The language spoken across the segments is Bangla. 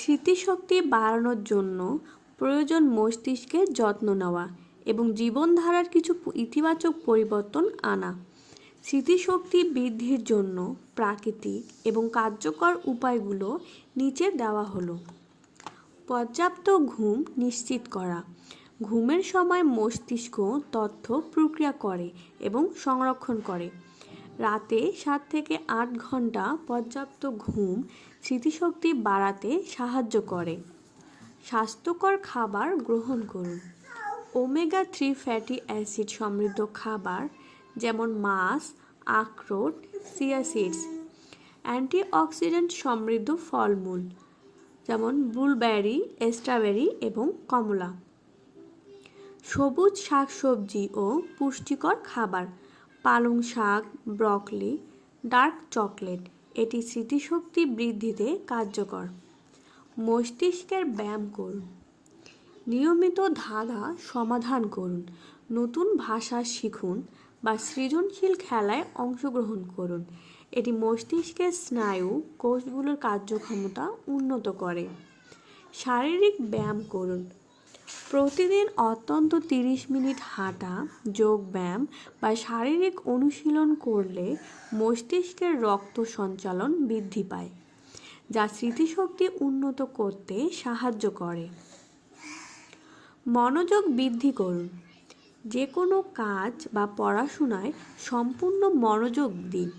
স্মৃতিশক্তি বাড়ানোর জন্য প্রয়োজন মস্তিষ্কের যত্ন নেওয়া এবং জীবনধারার কিছু ইতিবাচক পরিবর্তন আনা। স্মৃতিশক্তি বৃদ্ধির জন্য প্রাকৃতিক এবং কার্যকর উপায়গুলো নিচে দেওয়া হলো। পর্যাপ্ত ঘুম নিশ্চিত করা। ঘুমের সময় মস্তিষ্ক তথ্য প্রক্রিয়া করে এবং সংরক্ষণ করে। রাতে সাত থেকে আট ঘণ্টা পর্যাপ্ত ঘুম স্মৃতিশক্তি বাড়াতে সাহায্য করে। স্বাস্থ্যকর খাবার গ্রহণ করুন। ওমেগা থ্রি ফ্যাটি অ্যাসিড সমৃদ্ধ খাবার যেমন মাছ, আখরোট সিয়া সিডস, অ্যান্টিঅক্সিডেন্ট সমৃদ্ধ ফলমূল যেমন বুলবেরি, স্ট্রবেরি এবং কমলা। সবুজ শাকসবজি ও পুষ্টিকর খাবার, পালং শাক, ব্রকলি, ডার্ক চকলেট এটি স্মৃতিশক্তি বৃদ্ধিতে কার্যকর। মস্তিষ্কের ব্যায়াম করুন। নিয়মিত ধাঁধা সমাধান করুন। নতুন ভাষা শিখুন বা সৃজনশীল খেলায় অংশগ্রহণ করুন। এটি মস্তিষ্কের স্নায়ু কোষগুলোর কার্যক্ষমতা উন্নত করে। শারীরিক ব্যায়াম করুন। প্রতিদিন অত্যন্ত তিরিশ মিনিট হাঁটা, যোগ ব্যায়াম বা শারীরিক অনুশীলন করলে মস্তিষ্কের রক্ত সঞ্চালন বৃদ্ধি পায়, যা স্মৃতিশক্তি উন্নত করতে সাহায্য করে। মনোযোগ বৃদ্ধি করুন। যে কোনো কাজ বা পড়াশোনায় সম্পূর্ণ মনোযোগ দিন।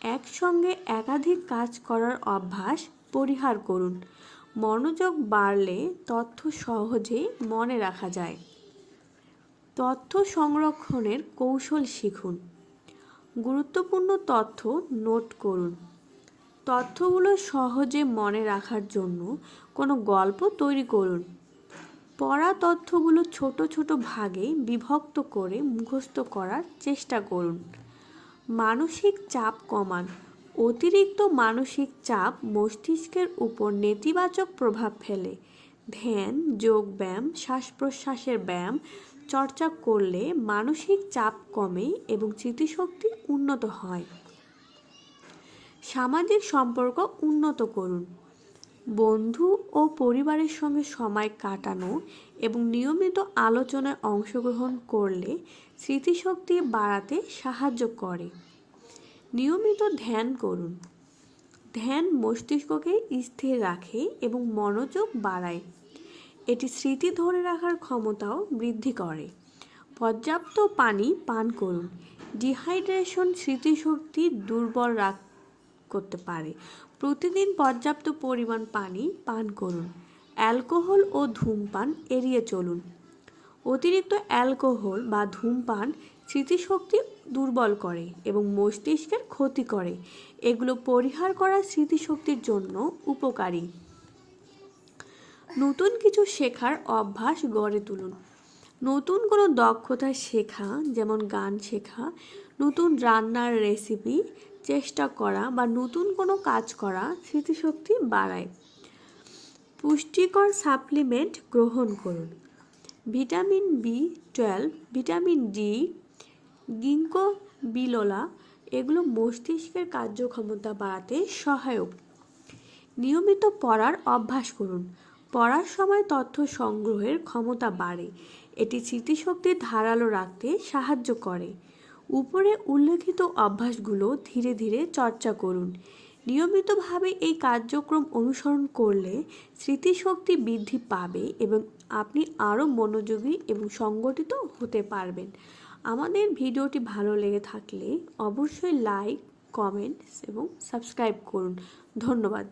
একসঙ্গে একাধিক কাজ করার অভ্যাস পরিহার করুন। মনোযোগ বাড়লে তথ্য সহজে মনে রাখা যায়। তথ্য সংরক্ষণের কৌশল শিখুন। গুরুত্বপূর্ণ তথ্য নোট করুন। তথ্যগুলো সহজে মনে রাখার জন্য কোনো গল্প তৈরি করুন। পড়া তথ্যগুলো ছোট ছোট ভাগে বিভক্ত করে মুখস্থ করার চেষ্টা করুন। মানসিক চাপ কমান। অতিরিক্ত মানসিক চাপ মস্তিষ্কের উপর নেতিবাচক প্রভাব ফেলে। ধ্যান, যোগব্যায়াম শ্বাস প্রশ্বাসের ব্যায়াম, চর্চা করলে মানসিক চাপ কমে এবং স্মৃতিশক্তি উন্নত হয়। সামাজিক সম্পর্ক উন্নত করুন। বন্ধু ও পরিবারের সঙ্গে সময় কাটানো এবং নিয়মিত আলোচনায় অংশগ্রহণ করলে স্মৃতিশক্তি বাড়াতে সাহায্য করে। নিয়মিত ধ্যান করুন। ধ্যান মস্তিষ্ককে স্থির রাখে এবং মনোযোগ বাড়ায়। এটি স্মৃতি ধরে রাখার ক্ষমতাও বৃদ্ধি করে। পর্যাপ্ত পানি পান করুন। ডিহাইড্রেশন স্মৃতিশক্তি দুর্বল রাখ করতে পারে। প্রতিদিন পর্যাপ্ত পরিমাণ পানি পান করুন। অ্যালকোহল ও ধূমপান এড়িয়ে চলুন। অতিরিক্ত অ্যালকোহল বা ধূমপান স্মৃতিশক্তি দুর্বল করে এবং মস্তিষ্কের ক্ষতি করে। এগুলো পরিহার করা স্মৃতিশক্তির জন্য উপকারী। নতুন কিছু শেখার অভ্যাস গড়ে তুলুন। নতুন কোনো দক্ষতা শেখা, যেমন গান শেখা, নতুন রান্নার রেসিপি চেষ্টা করা বা নতুন কোনো কাজ করা স্মৃতিশক্তি বাড়ায়। পুষ্টিকর সাপ্লিমেন্ট গ্রহণ করুন। Vitamin B twelve vitamin D ginkgo biloba এগুলো মস্তিষ্কের কার্যক্ষমতা বাড়াতে সহায়ক। নিয়মিত পড়ার অভ্যাস করুন। পড়ার সময় তথ্য সংগ্রহের ক্ষমতা বাড়ে। এটি স্মৃতিশক্তি ধারালো রাখতে সাহায্য করে। উপরে উল্লেখিত অভ্যাসগুলো ধীরে ধীরে চর্চা করুন। নিয়মিতভাবে এই কার্যক্রম অনুসরণ করলে স্মৃতিশক্তি বৃদ্ধি পাবে এবং আপনি আরও মনোযোগী এবং সংগঠিত হতে পারবেন। আমাদের ভিডিওটি ভালো লেগে থাকলে অবশ্যই লাইক কমেন্টস এবং সাবস্ক্রাইব করুন। ধন্যবাদ।